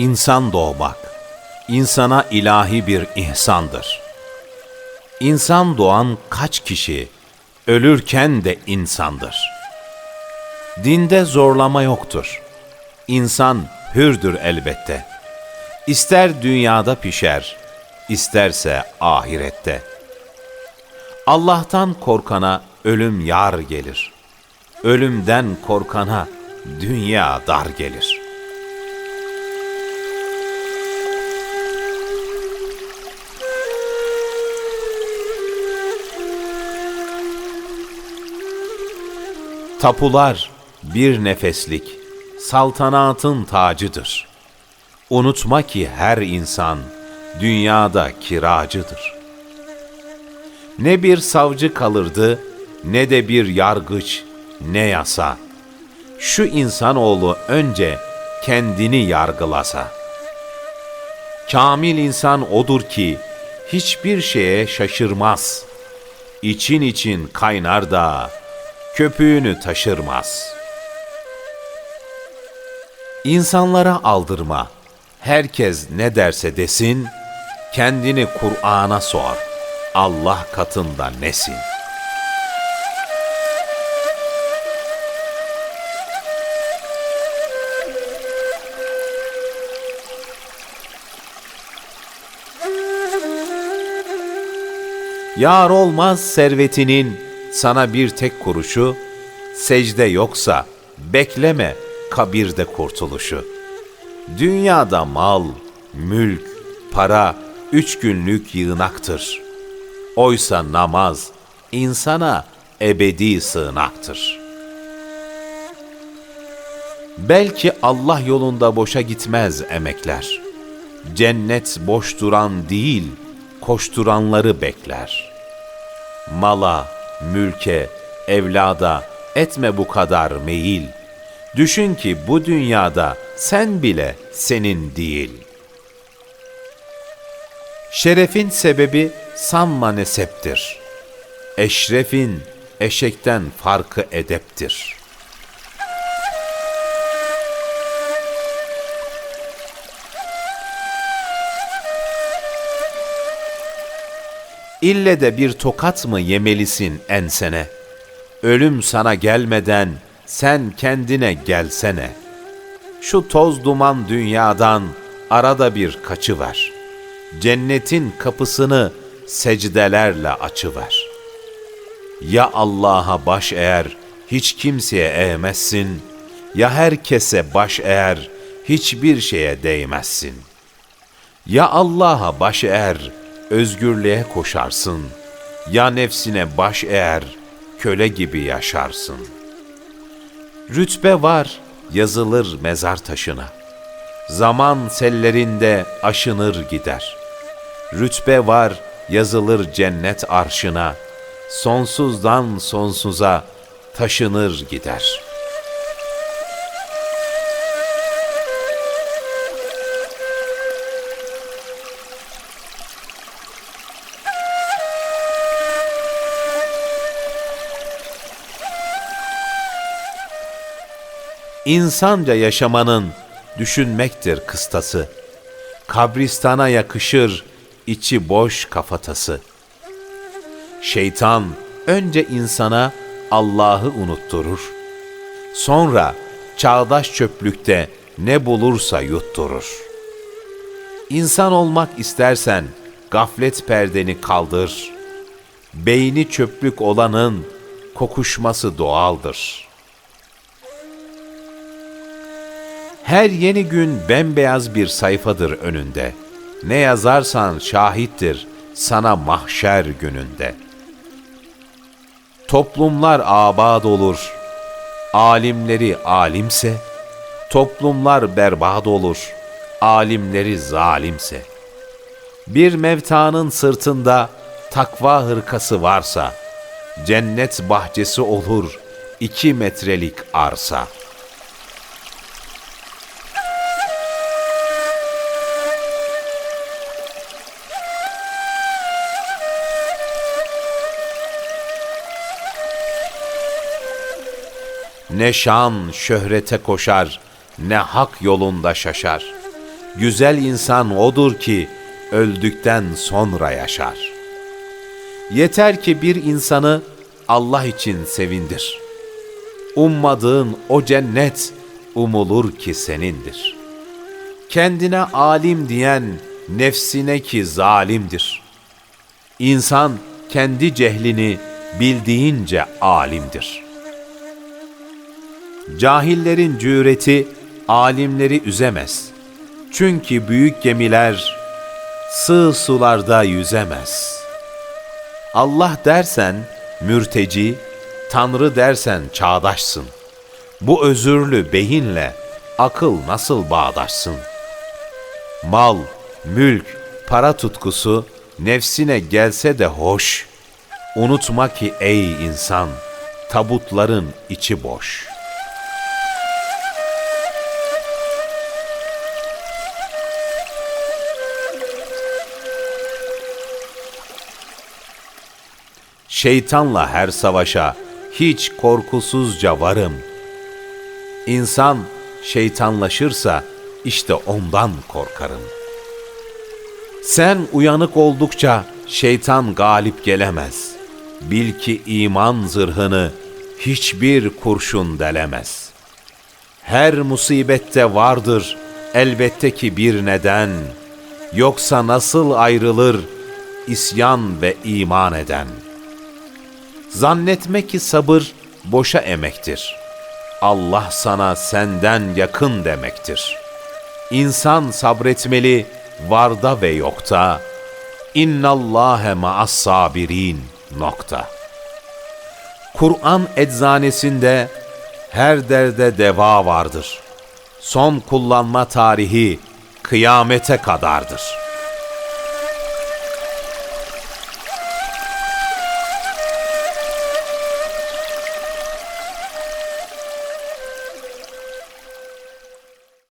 İnsan doğmak, insana ilahi bir ihsandır. İnsan doğan kaç kişi, ölürken de insandır. Dinde zorlama yoktur. İnsan hürdür elbette. İster dünyada pişer, isterse ahirette. Allah'tan korkana ölüm yar gelir. Ölümden korkana dünya dar gelir.'' Tapular bir nefeslik, saltanatın tacıdır. Unutma ki her insan dünyada kiracıdır. Ne bir savcı kalırdı, ne de bir yargıç, ne yasa. Şu insanoğlu önce kendini yargılasa. Kamil insan odur ki hiçbir şeye şaşırmaz. İçin için kaynar da köpüğünü taşırmaz. İnsanlara aldırma. Herkes ne derse desin, kendini Kur'an'a sor. Allah katında nesin? Yar olmaz servetinin sana bir tek kuruşu, secde yoksa bekleme kabirde kurtuluşu. Dünyada mal, mülk, para üç günlük yığınaktır. Oysa namaz insana ebedi sığınaktır. Belki Allah yolunda boşa gitmez emekler. Cennet boş duran değil, koşturanları bekler. Mala, mülke, evlada etme bu kadar meyil. Düşün ki bu dünyada sen bile senin değil. Şerefin sebebi sanma neseptir. Eşrefin eşekten farkı edeptir.'' İlle de bir tokat mı yemelisin ensene? Ölüm sana gelmeden sen kendine gelsene. Şu toz duman dünyadan arada bir kaçıver. Cennetin kapısını secdelerle açıver. Ya Allah'a baş eğer hiç kimseye eğmezsin, ya herkese baş eğer hiçbir şeye değmezsin. Ya Allah'a baş eğer özgürlüğe koşarsın. Ya nefsine baş eğer, köle gibi yaşarsın. Rütbe var, yazılır mezar taşına. Zaman sellerinde aşınır gider. Rütbe var, yazılır cennet arşına. Sonsuzdan sonsuza taşınır gider.'' İnsanca yaşamanın düşünmektir kıstası. Kabristana yakışır içi boş kafatası. Şeytan önce insana Allah'ı unutturur. Sonra çağdaş çöplükte ne bulursa yutturur. İnsan olmak istersen gaflet perdeni kaldır. Beyni çöplük olanın kokuşması doğaldır.'' Her yeni gün bembeyaz bir sayfadır önünde. Ne yazarsan şahittir sana mahşer gününde. Toplumlar abad olur. Alimleri alimse, toplumlar berbat olur. Alimleri zalimse. Bir mevtanın sırtında takva hırkası varsa, cennet bahçesi olur iki metrelik arsa.'' Ne şan şöhrete koşar, ne hak yolunda şaşar. Güzel insan odur ki öldükten sonra yaşar. Yeter ki bir insanı Allah için sevindir. Ummadığın o cennet umulur ki senindir. Kendine alim diyen nefsine ki zalimdir. İnsan kendi cehlini bildiğince alimdir. Cahillerin cüreti alimleri üzemez. Çünkü büyük gemiler sığ sularda yüzemez. Allah dersen mürteci, Tanrı dersen çağdaşsın. Bu özürlü beyinle akıl nasıl bağdaşsın? Mal, mülk, para tutkusu nefsine gelse de hoş. Unutma ki ey insan, tabutların içi boş. Şeytanla her savaşa hiç korkusuzca varım. İnsan şeytanlaşırsa işte ondan korkarım. Sen uyanık oldukça şeytan galip gelemez. Bil ki iman zırhını hiçbir kurşun delemez. Her musibette vardır elbette ki bir neden. Yoksa nasıl ayrılır isyan ve iman eden? Zannetme ki sabır boşa emektir. Allah sana senden yakın demektir. İnsan sabretmeli varda ve yokta. İnnallâhe ma'as sabirin. Nokta. Kur'an eczanesinde her derde deva vardır. Son kullanma tarihi kıyamete kadardır.''